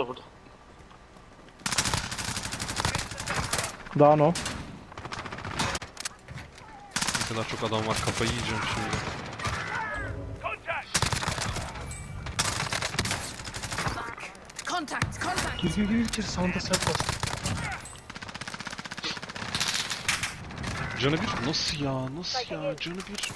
burada burada. Down o. Ne kadar çok adam var kafayı yiyeceğim şimdi. Contact, contact. Gir gir gir içeri sağında sen bas. Canı bir. Nasıl ya? Nasıl ya? Canı bir.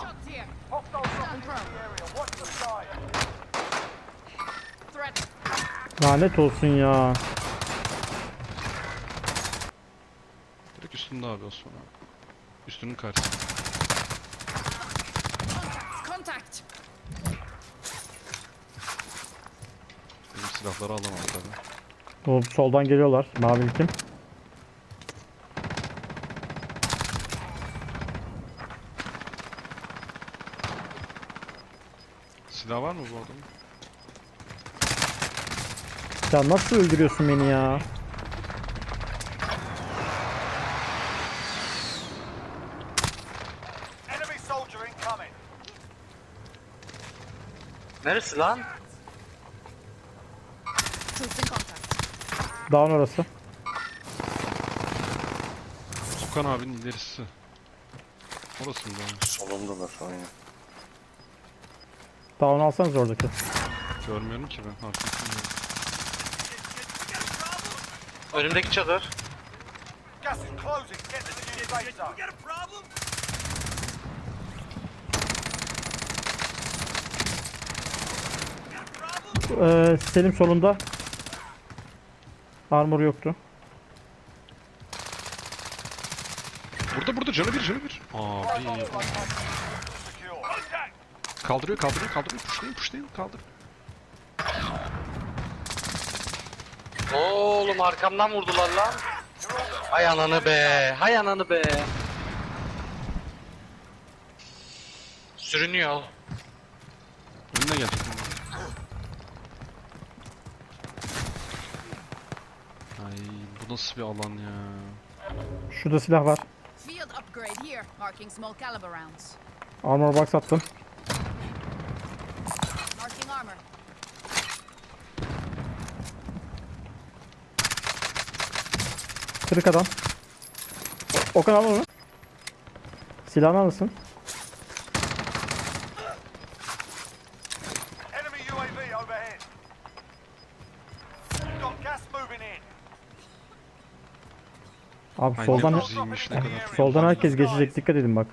Shots here. Down pro. Threat. Lanet olsun ya. Direkt üstünde abi Osman abi. Üstünün karşısında. Contact. Benim silahları alamam tabii. O soldan geliyorlar. Mavi kim? Silah var mı bu adamın? Ya nasıl öldürüyorsun beni ya? Enemy soldier incoming. Neresi lan? Down orası. Sukan abinin ilerisi. Orası mı daha? Solundalar aynen. Down alsanız oradaki. Görmüyorum ki ben arkasındayım. Önümdeki çadır. Gas is closing. Get to the new safe zone. Ee, Selim solunda. Armor yoktu. Burada burada canı bir canı bir. Abi. Kaldırıyor kaldırıyor kaldırıyor. Puşlayın puşlayın kaldır. Oğlum arkamdan vurdular lan. Hay ananı be. Hay ananı be. Sürünüyor. Önüne gelecek. Ay bu nasıl bir alan ya. Şurada silah var. Field upgrade here. Marking small caliber rounds. Armor box attım. Kırık adam. Okan al onu. Silahını alırsın. Enemy UAV overhead. Got gas moving in. Abi Ay, soldan ne kuzeymiş, ne kadar. soldan herkes geçecek. Dikkat edin bak.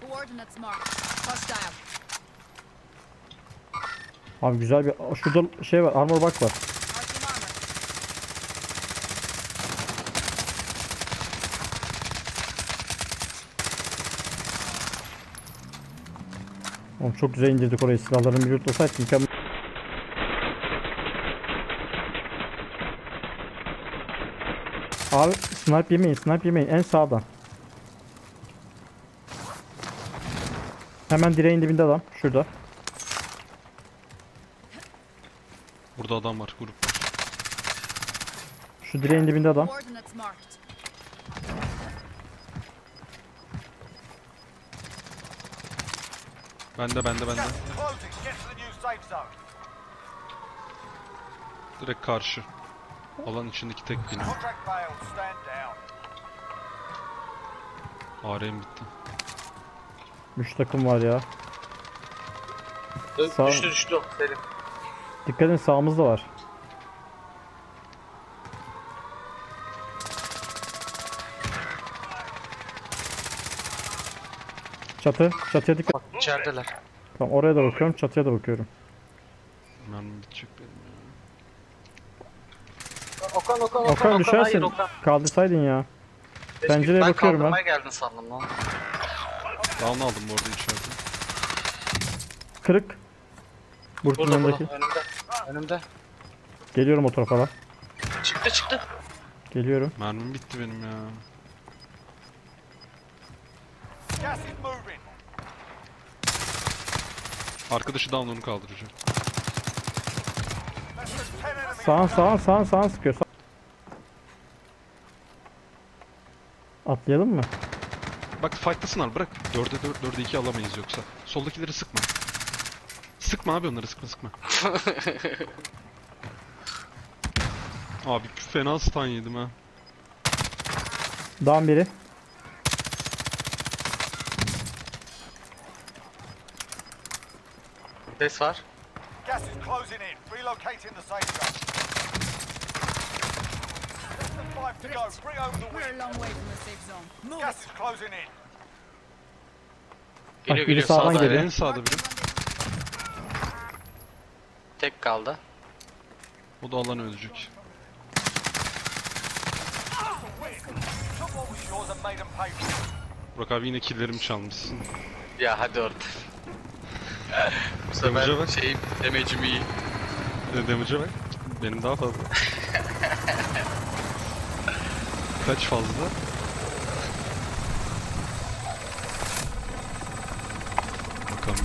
Coordinates marked. Hostile. Abi güzel bir şurada şey var. Armor box var. Oğlum çok güzel indirdik orayı. Silahların bir yurtlasaydı mükemmel. Abi snipe yemeyin, snipe yemeyin. En sağdan. Hemen direğin dibinde adam. Şurada. Burada adam var grup var. Şu direğin dibinde adam. Bende bende bende. Direkt karşı. Alan içindeki tek bina. ARM bitti. 3 takım var ya. Ö- Sağ- Düştü düştü. Selim. Dikkat edin sağımızda var. Çatı, çatıya dikkat. Bak içerideler. Tamam oraya da bakıyorum, çatıya da bakıyorum. Mermim bitecek benim ya. Okan Okan Okan Okan Hayır düşersin. Okan. Kaldırsaydın ya. Pencereye ben bakıyorum ben. kaldırmaya geldin sandım lan. Down aldım bu arada içeride. Kırık. Burada önündeki. burada. Önümde. Önümde. Geliyorum o tarafa lan. Çıktı çıktı. Geliyorum. Mermim bitti benim ya. Arkadaşı down onu kaldıracak. Less than 10 enemies. Sağın sağın sağın sağın sıkıyor. Sağ- Atlayalım mı? Bak fight'tasın abi bırak. 4'e 4, 4'e 2 alamayız yoksa. Soldakileri sıkma. Sıkma abi onları sıkma sıkma. abi fena stun yedim ha. Dağın biri. Ses var. Gas is closing in. Relocating the safe zone. Less than five to go. Bring home the We're a win. long way from the safe zone. Move Gas is closing in. Geliyor biri geliyor sağdan sağda. geliyor. En sağda biri. Tek kaldı. O da alan ölecek. Burak abi yine killerimi çalmışsın. Ya hadi orada. Bu Damage'a sefer bak. şeyim damage'im iyi. Ne damage'e bak. Benim daha fazla. Kaç fazla? Bakalım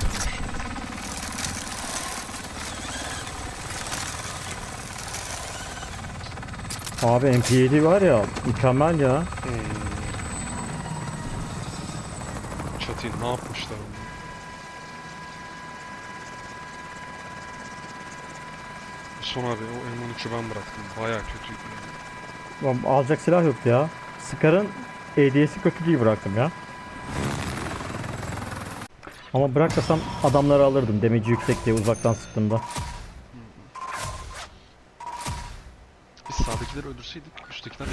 Abi MP7 var ya mükemmel ya. Çatıyı ne yapmışlar onu? Son abi o M13'ü ben bıraktım. Baya kötüydü. yani. Ulan alacak silah yoktu ya. Scar'ın ADS'i kötü diye bıraktım ya. Ama bırakmasam adamları alırdım. Demeci yüksek diye uzaktan sıktığımda. Biz sağdakileri öldürseydik üsttekiler